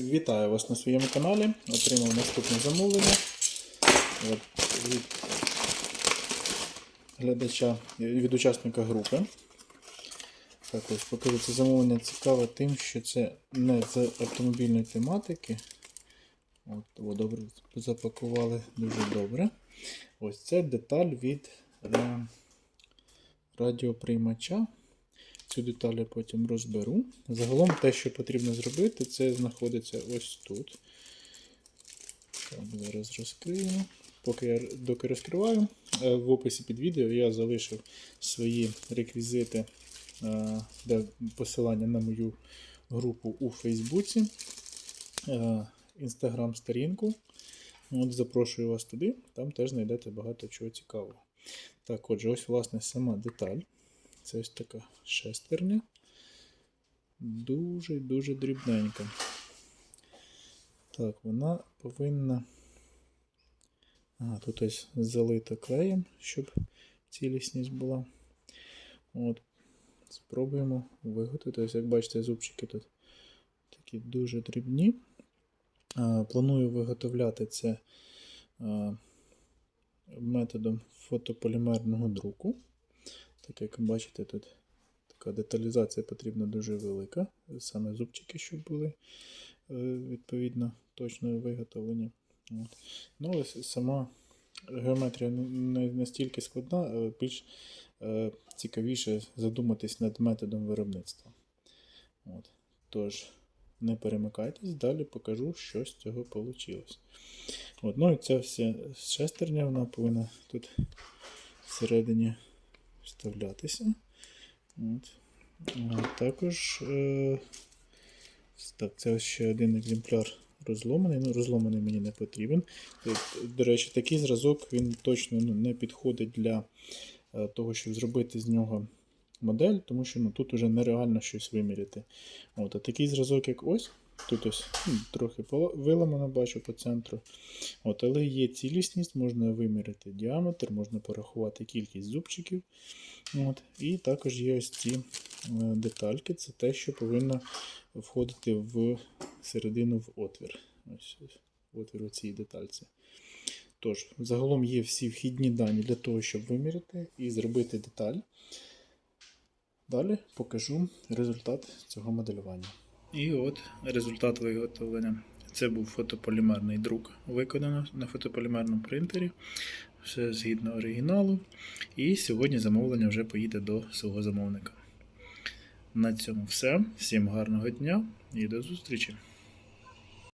Вітаю вас на своєму каналі. Отримав наступне замовлення від глядача, від учасника групи. Так ось покажу це замовлення цікаве тим, що це не з автомобільної тематики. От, о, добре, запакували дуже добре. Ось це деталь від радіоприймача. Цю деталь я потім розберу. Загалом те, що потрібно зробити, це знаходиться ось тут. Так, зараз розкриємо. Поки я доки розкриваю, е, в описі під відео я залишив свої реквізити, е, де посилання на мою групу у Фейсбуці, інстаграм-сторінку. От Запрошую вас туди, там теж знайдете багато чого цікавого. Так, отже, ось, власне, сама деталь. Це ось така шестерня. Дуже-дуже дрібненька. Так, вона повинна. А, тут ось залито клеєм, щоб цілісність була. От. Спробуємо виготовити. Ось, як бачите, зубчики тут такі дуже дрібні. А, Планую виготовляти це а, методом фотополімерного друку. Так як бачите, тут така деталізація потрібна дуже велика. Саме зубчики, щоб були е, відповідно точно виготовлені. От. Ну, сама геометрія не настільки складна, а більш е, цікавіше задуматись над методом виробництва. От. Тож, не перемикайтесь, далі покажу, що з цього вийшло. От, ну і ця вся шестерня вона повинна тут всередині вставлятися. От. Також е, так, це ще один екземпляр розломаний. Ну, розломаний мені не потрібен. До речі, такий зразок він точно ну, не підходить для е, того, щоб зробити з нього модель, тому що ну, тут вже нереально щось виміряти. От, А такий зразок, як ось. Тут ось трохи виламано, бачу по центру. От, але є цілісність, можна виміряти діаметр, можна порахувати кількість зубчиків. От, і також є ось ці е, детальки. Це те, що повинно входити в середину в отвір. Ось отвір у цій детальці. Тож, загалом є всі вхідні дані для того, щоб виміряти і зробити деталь. Далі покажу результат цього моделювання. І от результат виготовлення. Це був фотополімерний друк, виконано на фотополімерному принтері. Все згідно оригіналу. І сьогодні замовлення вже поїде до свого замовника. На цьому все. Всім гарного дня і до зустрічі!